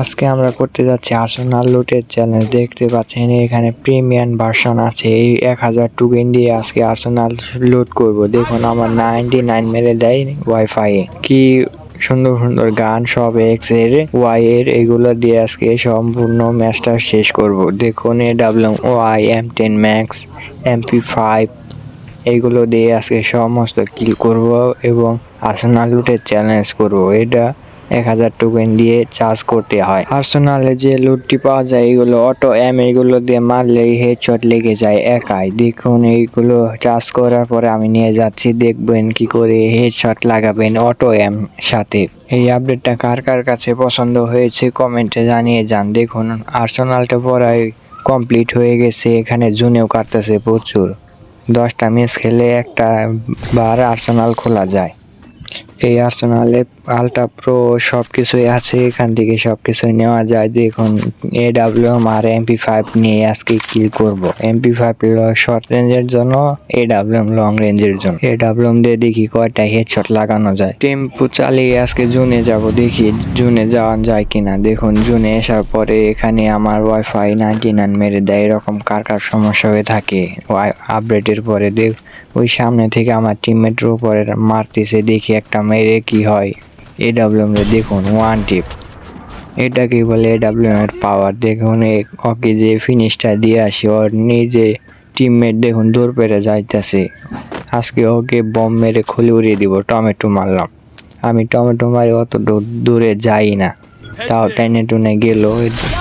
আজকে আমরা করতে যাচ্ছি আর্সেনাল লুটের চ্যালেঞ্জ দেখতে পাচ্ছেন, এখানে প্রিমিয়াম ভার্সন আছে। এই এক হাজার টোকেন দিয়ে আজকে আর্সেনাল লুট করব। দেখুন, আমার নাইনটি নাইন মেরে দেয় ওয়াইফাই কি সুন্দর সুন্দর গান, সব এক্সের ওয়াই এর, এগুলো দিয়ে আজকে সম্পূর্ণ ম্যাচটা শেষ করব। দেখুন A W Y M ten max MP five এইগুলো দিয়ে আজকে সমস্ত কিল করব এবং আর্সেনাল লুটের চ্যালেঞ্জ করব। এটা এক হাজার টোকেন দিয়ে চার্জ করতে হয়। আর্সেনালে যে লুটটি পাওয়া যায়, এগুলো অটো এম এগুলো দিয়ে মারলেই হেডশট লেগে যায় একাই। দেখুন, এইগুলো চার্জ করার পরে আমি নিয়ে যাচ্ছি, দেখবেন কি করে হেডশট লাগাবেন অটো এম সাথে। এই আপডেটটা কার কার কাছে পছন্দ হয়েছে কমেন্টে জানিয়ে যান। দেখুন আর্সেনালটা পড়ায় কমপ্লিট হয়ে গেছে, এখানে জুনেও কাটতেছে প্রচুর। দশটা ম্যাচ খেলে একটা বার আর্সেনাল খোলা যায়। এই আর্সেনালে আলটা প্রো সব কিছুই আছে, এখান থেকে সব কিছুই নেওয়া যায়। দেখুন A W M R MP five নিয়ে আজকে কিল করব? এমপি ফাইভ শর্ট রেঞ্জের জন্য এ ডাব্লিউ এম লং রেঞ্জের জন্য। এ ডাব্লিউ এম দিয়ে দেখি কয়টা হেডশট লাগানো যায়। টেম্পু চালিয়ে আজকে জুনে যাব, দেখি জুনে যাওয়া যায় কিনা। দেখুন জুনে আসার পরে এখানে আমার ওয়াইফাই নাইনটি নাইন মেরে দেয়, এরকম কার কার সমস্যা হয়ে থাকে আপডেটের পরে দেখ ওই সামনে থেকে আমার টিমমেটের উপরে মারতেছে, দেখি একটা মেরে কি হয়? এ ডাব্লিউ এম দেখুন ওয়ান টিপ এটাকে বলে এ ডাব্লিউ এর পাওয়ার দেখুন ওকে যে ফিনিশটা দিয়ে আসি, ওর নিজে টিমমেট দেখুন দূর পেরে যাইতেছে। আজকে ওকে বম মেরে খুলে উড়িয়ে দিব, টমেটো মারলাম। আমি টমেটো মারি অত দূরে যাই না। তাও টেনে টুনে গেল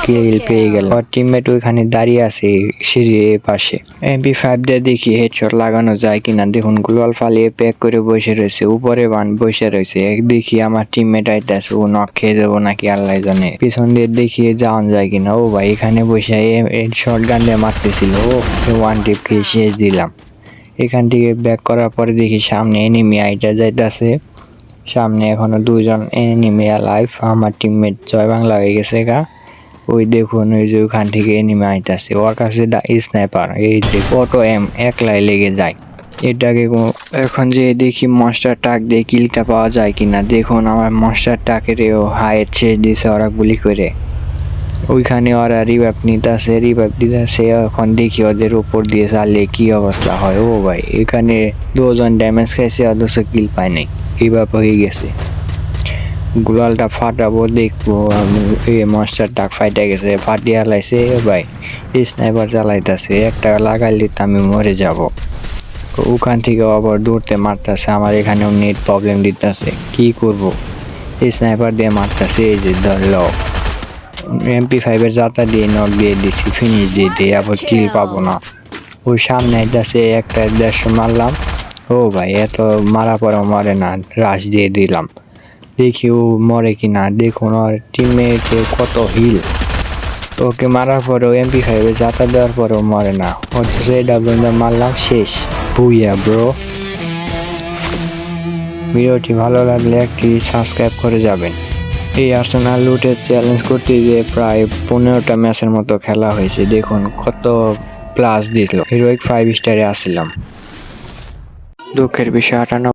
কিল পেয়ে গেল। ওর টিমমেট ওইখানে দাঁড়িয়ে আছে সিঁড়ির পাশে। এমপি ফাইভ দিয়ে দেখি হেডশট লাগানো যায় কিনা। দেখুন গ্লোয়াল ফালিয়ে প্যাক করে বসে রয়েছে, উপরে বান বসে রয়েছে। দেখি আমার টিমমেট আইতাছে, ও নক খেয়ে যাব নাকি আল্লাহ জানে পিছন দিয়ে দেখিয়ে যাওয়ান যায় কিনা। ও ভাই, এখানে বসে শর্ট গান দিয়ে মারতেছিল। ও ওয়ান টিপ খেয়ে শেষ দিলাম। এখান থেকে ব্যাক করার পরে দেখি সামনে এনিমি আইটা যাইতাছে। সামনে এখনও দুজন এনিমি লাইফ আমার টিমমেট জয় বাংলা হয়ে গেছে গা। ওই দেখুন, ওই যে ওখান থেকে এনিমি আইতাছে। ওর কাছে স্নাইপার এই যে অটো এম একলাই লেগে যায়। এটাকে এখন যে দেখি মাস্টার টাক দিয়ে কিলটা পাওয়া যায় কিনা, দেখুন আমার মাস্টার টাকেরও হায়ের ছেড়ে দিয়েছে ওরা গুলি করে। ওইখানে ওরা রিভাইভ নিতেছে রিভাইভ দিতেছে এখন দেখি ওদের উপর দিয়ে চালিয়ে কি অবস্থা হয়। ও ভাই, এখানে দুজন ড্যামেজ খাইছে, অথচ কিল পায় নাই। রিভাইভ হয়ে গেছে। গুলালটা ফাটাবো, দেখব এই মনস্টার ডাক ফাইটা গেছে, ফাটিয়া লাইছে ভাই। স্নাইপার চালাইতেছে, একটা লাগাইলে তো আমি মরে যাব। ওখান থেকে আবার দৌড়তে মারতেছে, আমার এখানেও নেট প্রবলেম দিতেছে। কি করব? স্নাইপার দিয়ে মারতেছে, এই যে ধরলো। এমপি ফাইভের যাতা দিয়ে নক দিয়ে দিছি ফিনিশ দিয়ে দিয়ে আবার কিল পাবো না। ওই সামনে আইতাছে একটা দেড়শো মারলাম। ও ভাই এত মারা পরেও মরে না রাশ দিয়ে দিলাম। দেখি ও মরে কি না দেখুন ওর টিমমেটে কত হিল ওকে মারার পরেও এমপি ফাইভে যাতা দেওয়ার পরেও মরে না। অথচ ডাব্লিউ মারলাম শেষ। বুইয়া ব্রো ভিডিওটি ভালো লাগলে একটি সাবস্ক্রাইব করে যাবেন। এই আর্সেনাল লুটের চ্যালেঞ্জ করতে গিয়ে প্রায় পনেরোটা ম্যাচের মতো খেলা হয়েছে। দেখুন কত প্লাস দিল হিরোইক ফাইভ স্টারে আসছিলাম। দুঃখের বিষয়, আটান্ন